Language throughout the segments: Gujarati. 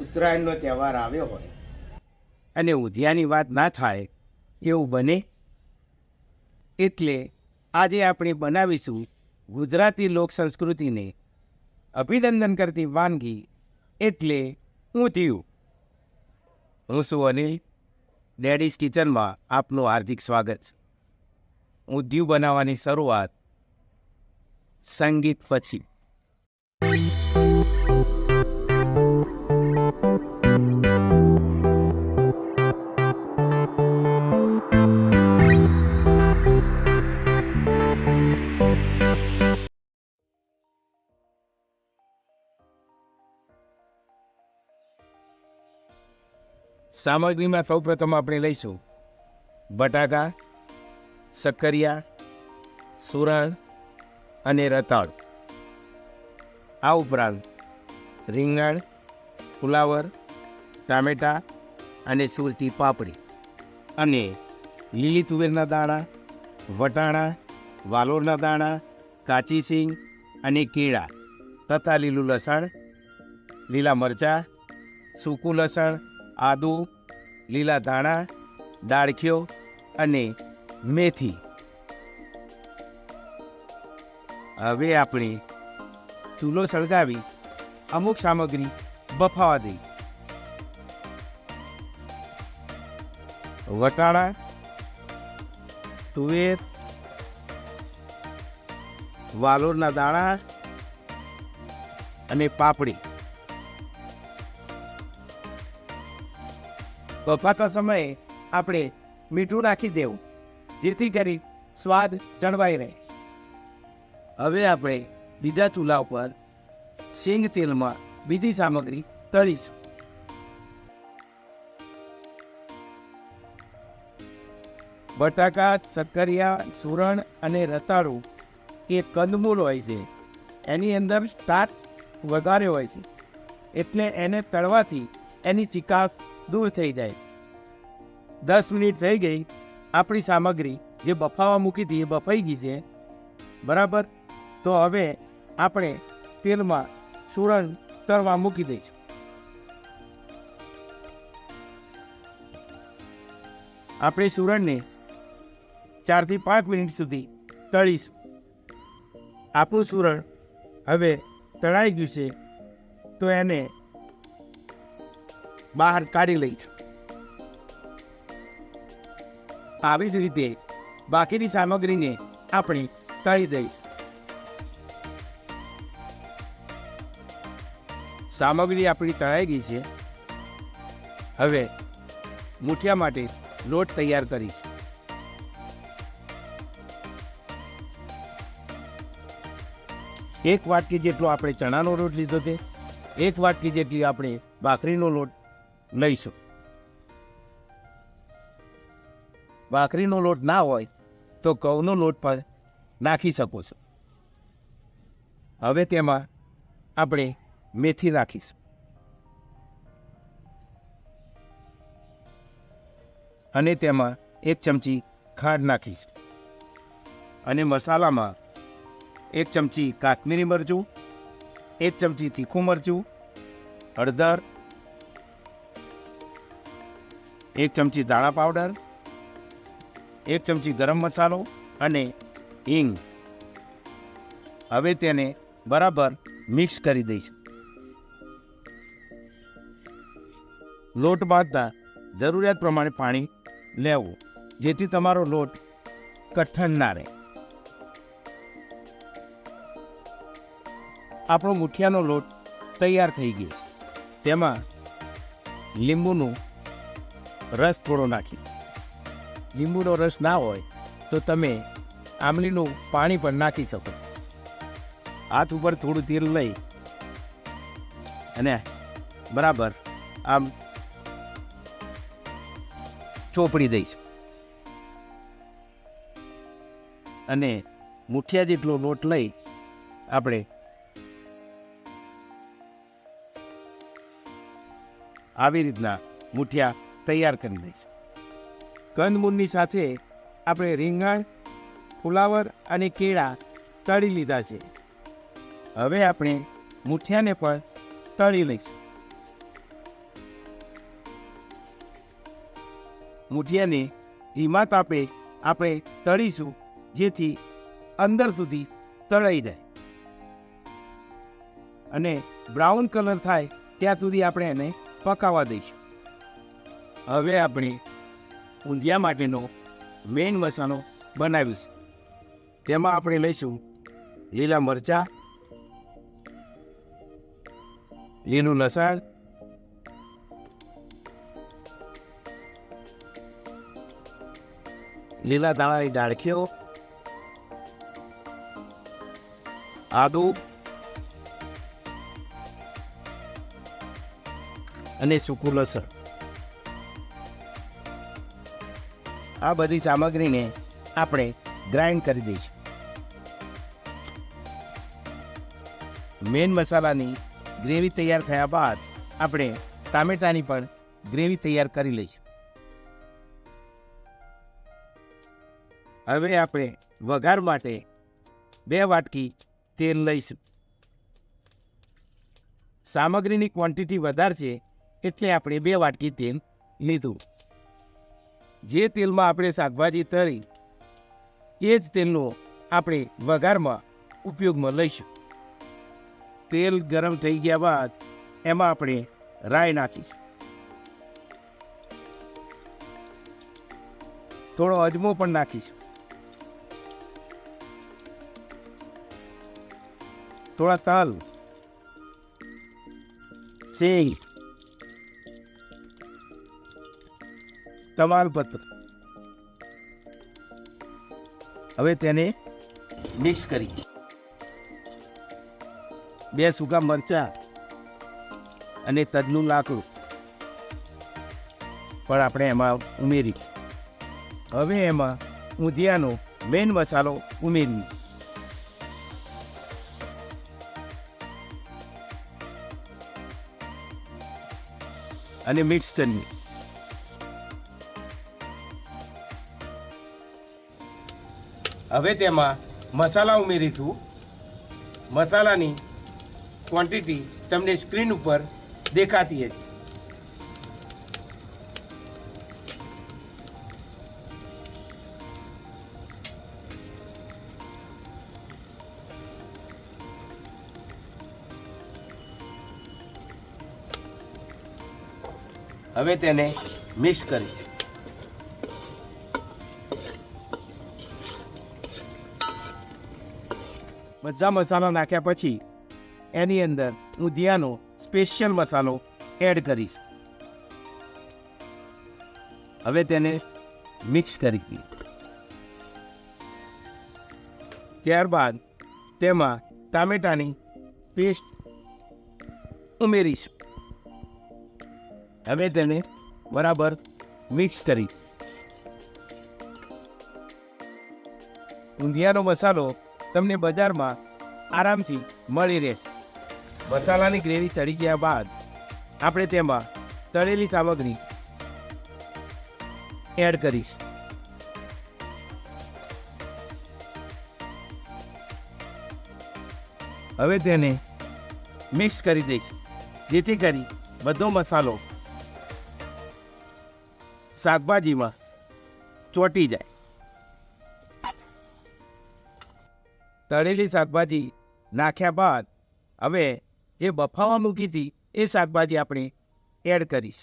ઉત્તરાયણનો તહેવાર આવ્યો હોય. અને ઉધિયાની વાત ના થાય, એવું બને? એટલે આજે આપણે બનાવીશું ગુજરાતી લોક સંસ્કૃતિને અભિનંદન કરતી વાનગી, એટલે ઊંધિયું હું છું અનિલ, ડેડીઝ કિચનમાં આપનું હાર્દિક સ્વાગત. હું ઊંધિયું બનાવવાની શરૂઆત સંગીત પછી. સામગ્રીમાં સૌપ્રથમ આપણે લઈશું બટાકા શક્કરિયા સુરણ અને રતાળ. આ ઉપરાંત રીંગણ, ફુલાવર, ટામેટાં અને સુરતી પાપડી અને લીલી તુવેરના દાણા, વટાણા, વાલોરના દાણા, કાચી સિંગ અને કેળા તથા લીલું લસણ, લીલા મરચાં, સૂકું લસણ, આદુ લીલા ધાણા દાળખીઓ અને મેથી. હવે આપણે ચૂલો સળગાવી અમુક સામગ્રી બફાવા દઈ વટાણા, તુવેર, વાલોરના દાણા અને પાપડી. બફાતા સમયે આપણે મીઠું નાખી દેવું, જેથી કરી સ્વાદ જળવાઈ રહે. હવે આપણે બીજા ચૂલા ઉપર શેંગ તેલમાં બીજી સામગ્રી તળીશું. બટાકા સક્કરિયા સુરણ અને રતાળું એ કંદમૂળ હોય છે. એની અંદર સ્ટાર્ચ વધારે હોય છે. એટલે એને તળવાથી એની ચિકાસ દૂર થઈ જાય. દસ મિનિટ થઈ ગઈ, આપણી સામગ્રી જે બફાવા મૂકી હતી એ બફાઈ ગઈ છે. બરાબર? તો હવે આપણે તેલમાં સુરણ તળવા મૂકી દઈશું. આપણે સુરણને ચારથી પાંચ મિનિટ સુધી તળીશું. આપણું સુરણ હવે તળાઈ ગયું છે. તો એને બહાર કાઢી લઈ. આવી જ રીતે બાકીની સામગ્રીને આપણે તળી દઈશું સામગ્રી આપણી તળાઈ ગઈ છે. હવે મૂઠિયા માટે લોટ તૈયાર કરીશ. એક વાટકી જેટલો આપણે ચણાનો લોટ લીધો છે, એક વાટકી જેટલી આપણે ભાખરીનો લોટ લઈશું. ભાખરીનો લોટ ના હોય તો ઘઉંનો લોટ પણ નાખી શકો છો. હવે તેમાં આપણે મેથી નાખીશું. અને તેમાં એક ચમચી ખાંડ નાખીશું. અને મસાલામાં એક ચમચી કાશ્મીરી મરચું, એક ચમચી તીખું મરચું હળદર એક ચમચી દાણા પાવડર, એક ચમચી ગરમ મસાલો અને હિંગ. હવે તેને બરાબર મિક્સ કરી દઈશ. લોટ બાંધતા જરૂરિયાત પ્રમાણે પાણી લેવું, જેથી તમારો લોટ કઠણ ના રહે. આપણો મુઠિયાનો લોટ તૈયાર થઈ ગયો છે. તેમાં લીંબુનું રસ થોડો નાખી. લીંબુનો રસ ના હોય તો તમે આમલીનું પાણી પણ નાખી શકો. હાથ ઉપર થોડું તેલ લઈ અને બરાબર આમ ચોપડી દઈશ. અને મુઠિયા જેટલો લોટ લઈ આપણે આવી રીતના મુઠિયા તૈયાર કરી દઈશ. કંદમૂળની સાથે આપણે રીંગણ, ફુલાવર અને કેળા તળી લીધા છે. હવે આપણે મુઠિયાને પણ તળી લઈશું. મુઠિયાને ધીમા તાપે આપણે તળીશું, જેથી અંદર સુધી તળાઈ જાય. અને બ્રાઉન કલર થાય ત્યાં સુધી આપણે એને પકાવવા દઈશું. હવે આપણે ઊંધિયા માટેનો મેઇન મસાલો બનાવીશું. તેમાં આપણે લઈશું લીલા મરચાં, લીલું લસણ, લીલા દાણાની ડાળખીઓ, આદુ અને સૂકું લસણ. આ બધી સામગ્રીને આપણે ગ્રાઇન્ડ કરી દઈશું. મેન મસાલાની ગ્રેવી તૈયાર થયા બાદ આપણે ટામેટાની પણ ગ્રેવી તૈયાર કરી લઈશું. હવે આપણે વઘાર માટે બે વાટકી તેલ લઈશું. સામગ્રીની ક્વોન્ટિટી વધારે છે એટલે આપણે બે વાટકી તેલ લીધું. જે તેલમાં આપણે શાકભાજી તરી, એ જ તેલનો આપણે વઘારમાં ઉપયોગમાં લઈશું. તેલ ગરમ થઈ ગયા બાદ એમાં આપણે રાય નાખીશું. થોડો અજમો પણ નાખીશું. થોડા તલ, સિંગ તમાલપત્ર હવે તેને મિક્સ કરી. બે સૂકા મરચા અને તજનું લાકડું પણ આપણે એમાં ઉમેરી. હવે એમાં ઊંધિયાનો મેઇન મસાલો ઉમેરી અને મિક્સ કરી હવે તેમાં મસાલા ઉમેરીશું. મસાલાની ક્વોન્ટિટી તમને સ્ક્રીન ઉપર દેખાતી હશે. હવે તેને મિક્સ કરીશ. બધા મસાલા નાખ્યા પછી એની અંદર ઊંધિયાનો સ્પેશિયલ મસાલો એડ કરીશ. હવે તેને મિક્સ કરી દઈએ. ત્યારબાદ તેમાં ટામેટાની પેસ્ટ ઉમેરીશ. હવે તેને બરાબર મિક્સ કરી. ઊંધિયાનો મસાલો તમને બજારમાં આરામથી મળી રહેશે. મસાલાની ગ્રેવી ચડી ગયા બાદ આપણે તેમાં તળેલી સામગ્રી એડ કરીશ. હવે તેને મિક્સ કરી દઈશ, જેથી કરી બધો મસાલો શાકભાજીમાં ચોંટી જાય. તળેલી શાકભાજી નાખ્યા બાદ હવે જે બફાવા મૂકી હતી એ શાકભાજી આપણે એડ કરીશ.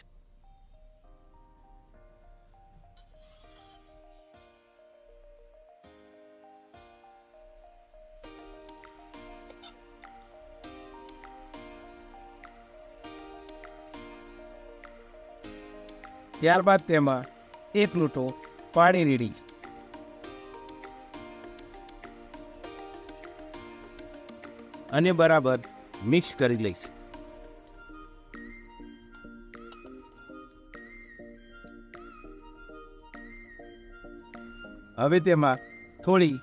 ત્યારબાદ તેમાં એક લોટો પાણી રેડી. અને બરાબર મિક્સ કરી લઈશ. હવે તેમાં થોડી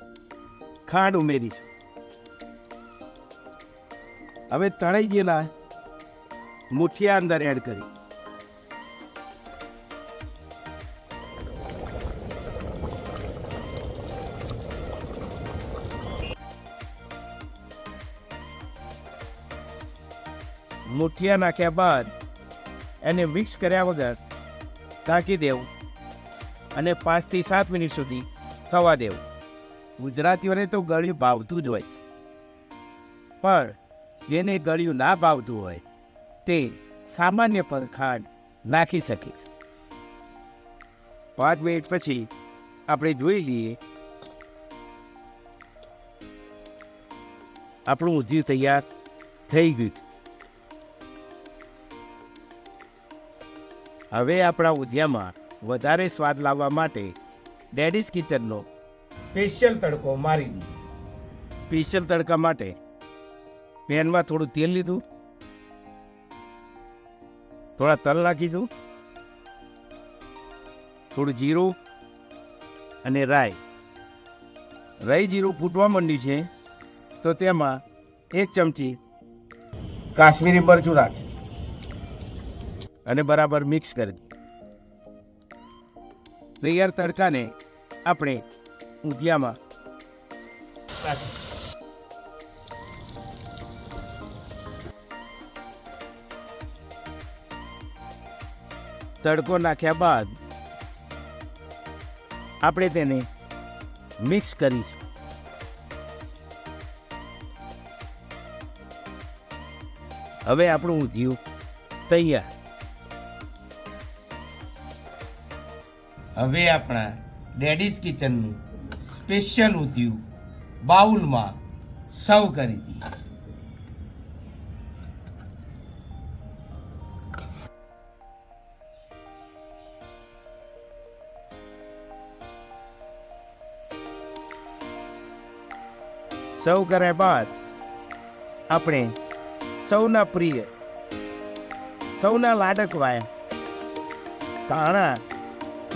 ખાંડ ઉમેરીશ. હવે તળાઈ ગયેલા મુઠિયા અંદર એડ કરી. મુઠિયા નાખ્યા બાદ એને મિક્સ કર્યા વગર ઢાંકી દેવું અને પાંચથી સાત મિનિટ સુધી થવા દેવું. ગુજરાતીઓને તો ગળ્યું ભાવતું જ હોય છે. પણ જેને ગળ્યું ના ભાવતું હોય, તે સામાન્ય પર ખાંડ નાખી શકે છે. પાંચ મિનિટ પછી આપણે જોઈ લઈએ. આપણું ઊંધિયું તૈયાર થઈ ગયું છે. હવે આપણા ઉધિયામાં વધારે સ્વાદ લાવવા માટે ડેડીસ કિચનનો સ્પેશિયલ તડકો મારી દીધો. સ્પેશિયલ તડકા માટે પેનમાં થોડું તેલ લીધું. થોડા તલ નાખીશું. થોડું જીરું અને રાઈ. રાઈ જીરું ફૂટવા માંડ્યું છે. તો તેમાં એક ચમચી કાશ્મીરી મરચું રાખી અને બરાબર મિક્સ કરી દઈએ. તૈયાર તડકાને આપણે ઊંધિયામાં તડકો નાખ્યા બાદ આપણે તેને મિક્સ કરીશું. હવે આપણું ઊંધિયું તૈયાર. હવે આપણા ડેડીઝ કિચનનું સ્પેશિયલ ઊંધિયું બાઉલમાં સર્વ કરી દઈએ. સર્વ કર્યા બાદ આપણે સૌના પ્રિય, સૌના લાડકવાયા તાણા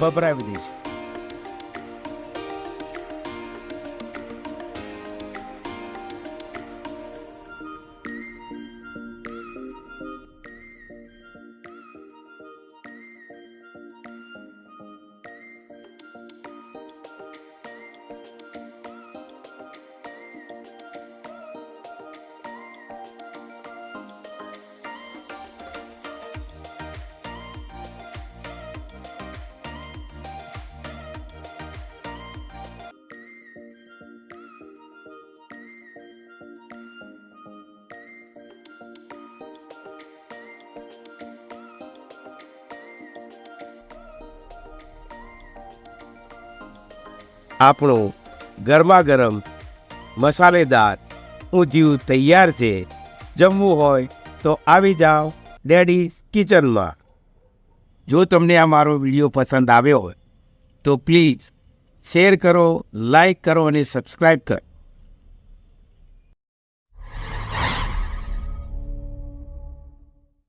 ભભરાવી દઈશું આપણું ગરમા ગરમ મસાલેદાર ઊંધિયું તૈયાર છે. જમવું હોય તો આવી જાઓ ડેડી કિચનમાં. જો તમને આ મારો વીડિયો પસંદ આવ્યો હોય તો પ્લીઝ શેર કરો, લાઈક કરો અને સબસ્ક્રાઈબ કરો.